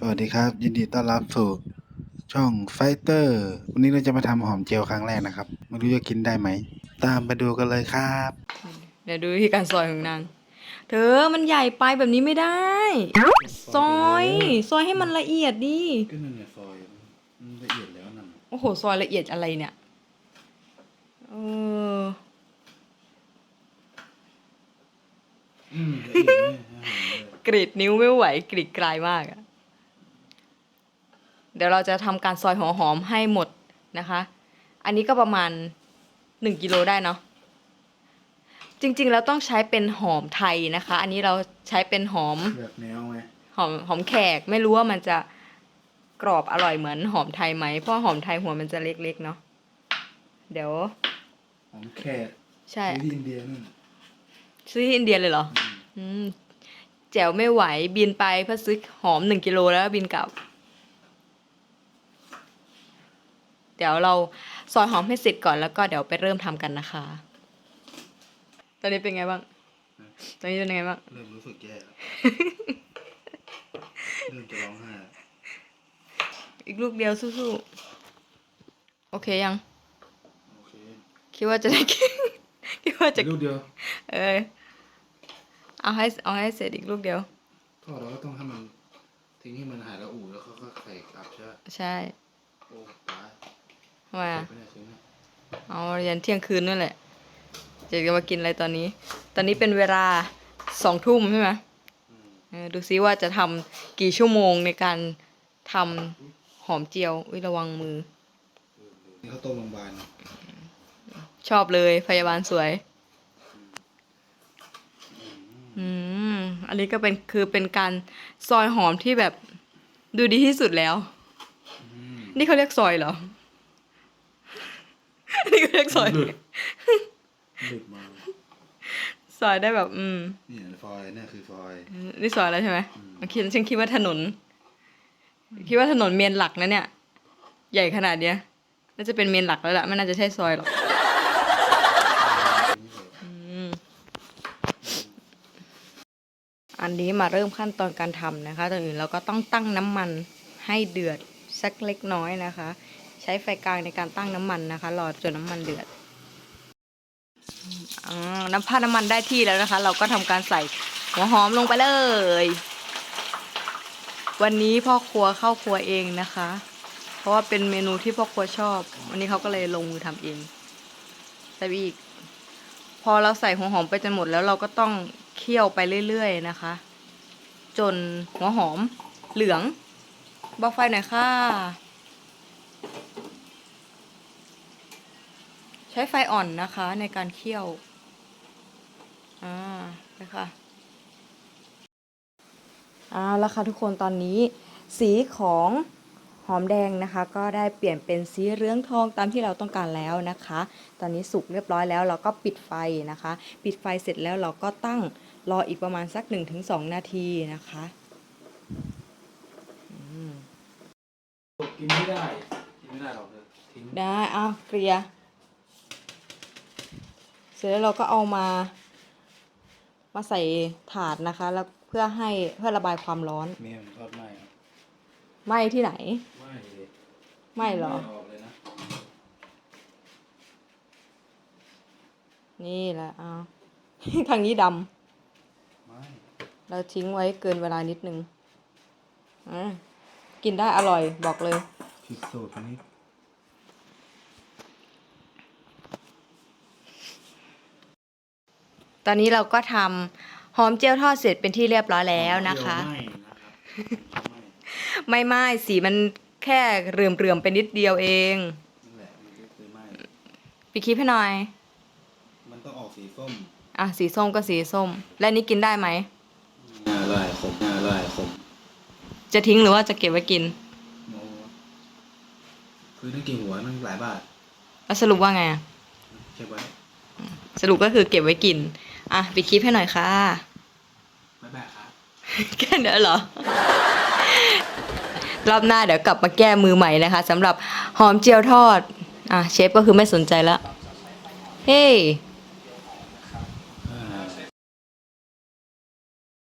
สวัสดีครับ ยินดีต้อนรับสู่ช่องไฟเตอร์ วันนี้เราจะมาทำหอมเจียวครั้งแรกนะครับ ไม่รู้จะกินได้ไหม ตามไปดูกันเลยครับ เดี๋ยวดูวิธีการซอยของนาง เธอมันใหญ่ไปแบบนี้ไม่ได้ ซอย ซอยให้มันละเอียดดิก็นั่นไงซอยละเอียดแล้วนั่นโอ้โห ซอยละเอียดอะไรเนี่ยเอออืมละเอียดเลยกรีดนิ้วไม่ไหวกรีดกลายมากอะ เดี๋ยวเราจะทำการซอยหัวหอมให้หมดนะคะ อันนี้ก็ประมาณหนึ่งกิโลได้เนาะจริงๆแล้วต้องใช้เป็นหอมไทยนะคะ อันนี้เราใช้เป็นหอมแบบแนวไงหอมหอมแขกไม่รู้ว่ามันจะกรอบอร่อยเหมือนหอมไทยไหมเพราะหอมไทยหัวมันจะเล็กๆเนาะเดี๋ยว หอมแขก Dạ. ใช่ที่อินเดียนู่นซื้อที่อินเดียเลยเหรอ อืมแจ๋วไม่ไหวบินไปเพื่อซื้อหอมหนึ่งกิโลแล้วบินกลับ เดี๋ยวเราซอยหอมให้เสร็จก่อนแล้วก็เดี๋ยวไปเริ่มทำกันนะคะ ตอนนี้เป็นไงบ้าง ตอนนี้เป็นไงบ้าง เริ่มรู้สึกแย่แล้ว เริ่มจะร้องไห้แล้วอีกลูกเดียวสู้ๆ โอเคยัง โอเคคิดว่าจะได้กิน คิดว่าจะลูกเดียวเออ เอาให้เอาให้เสร็จอีกลูกเดียวทอดเราก็ต้องให้มันทิ้งให้มันหายแล้วอู่แล้วเขาก็ใส่กลับใช่ไหมใช่โอ้ตาย ทำไมอะเก็บไม่ได้ซื้อนะเอายันเที่ยงคืนนั่นแหละจะจะมากินอะไรตอนนี้ ตอนนี้เป็นเวลาสองทุ่มใช่ไหมอืมเออดูซิว่าจะทำกี่ชั่วโมงในการทำหอมเจียวอุ้ยระวังมือนี่เขาต้มโรงพยาบาลนะชอบเลยพยาบาลสวย อืม อันนี้ก็เป็นคือเป็นการซอยหอมที่แบบดูดีที่สุดแล้วอืมนี่เขาเรียกซอยเหรอ นี่เขาเรียกซอยหลุดหลุดมาซอยได้แบบ อืมเนี่ยฟอยเนี่ยคือฟอยนี่ซอยแล้วใช่ไหมอืมโอเคฉันคิดว่าถนน คิดว่าถนนเมนหลักนะเนี่ย ใหญ่ขนาดเนี้ยน่าจะเป็นเมนหลักแล้วล่ะไม่น่าจะใช่ซอยหรอกอืมอันนี้มาเริ่มขั้นตอนการทำนะคะตอนอื่นเราก็ต้องตั้งน้ำมันให้เดือดสักเล็กน้อยนะคะใช้ไฟกลางในการตั้งน้ำมันนะคะ รอจนน้ำมันเดือดอน้ำผ้าน้ำมันได้ที่แล้วนะคะ เราก็ทำการใส่หัวหอมลงไปเลย วันนี้พ่อครัวเข้าครัวเองนะคะ เพราะว่าเป็นเมนูที่พ่อครัวชอบ วันนี้เขาก็เลยลงมือทำเองใส่อีก พอเราใส่หัวหอมไปจนหมดแล้วเราก็ต้องเคี่ยวไปเรื่อยๆนะคะ จนหัวหอมเหลืองเบาไฟหน่อยค่ะ ช้ไฟอ่อนนะคะในการเคี่ยว อ่าไปค่ะอ่าแล้วค่ะทุกคนตอนนี้สีของหอมแดงนะคะ ก็ได้เปลี่ยนเป็นสีเหลืองทองตามที่เราต้องการแล้วนะคะ ตอนนี้สุกเรียบร้อยแล้วเราก็ปิดไฟนะคะ ปิดไฟเสร็จแล้วเราก็ตั้งรออีกประมาณสัก 1-2 นาทีนะคะอืมกินไม่ได้ กินไม่ได้หรอกเลยทิ้งได้เอาเกลียร์ เสร็จแล้วเราก็เอามา มาใส่ถาดนะคะ แล้วเพื่อให้เพื่อระบายความร้อน เมียมันทอดไหม้ครับไหม้ที่ไหน ไหม้เลยไหม้เหรอ ออกเลยนะนี่แหละเอา ทางนี้ดไม่ำเราทิ้งไว้เกินเวลานิดนึงอะกินได้อร่อยบอกเลย ผิดสูตรคนนี้ ตอนนี้เราก็ทำหอมเจียวทอดเสร็จเป็นที่เรียบร้อยแล้วนะคะ ไม่นะครับไม่ไม่ไม่สีมันแค่เรื่อมเรื่อมๆไปนิดเดียวเองนั่นแหละมันก็คือไม่พี่คิดให้หน่อย มันต้องออกสีส้มอะสีส้มก็สีส้ม และนี่กินได้ไหมน่าอร่อยขมน่าอร่อยขมจะทิ้งหรือว่าจะเก็บไว้กิน โอ้คือนั่งกินหัวนั่งหลายบาทแล้วสรุปว่าไงอะเก็บไว้ สรุปก็คือเก็บไว้กิน อะไปคลิปให้หน่อยค่ะบ๊ายบายครับ แค่นี้เหรอ รอบหน้าเดี๋ยวกลับมาแก้มือใหม่นะคะสำหรับหอมเจียวทอด อะเชฟก็คือไม่สนใจแล้วเฮ้ hey,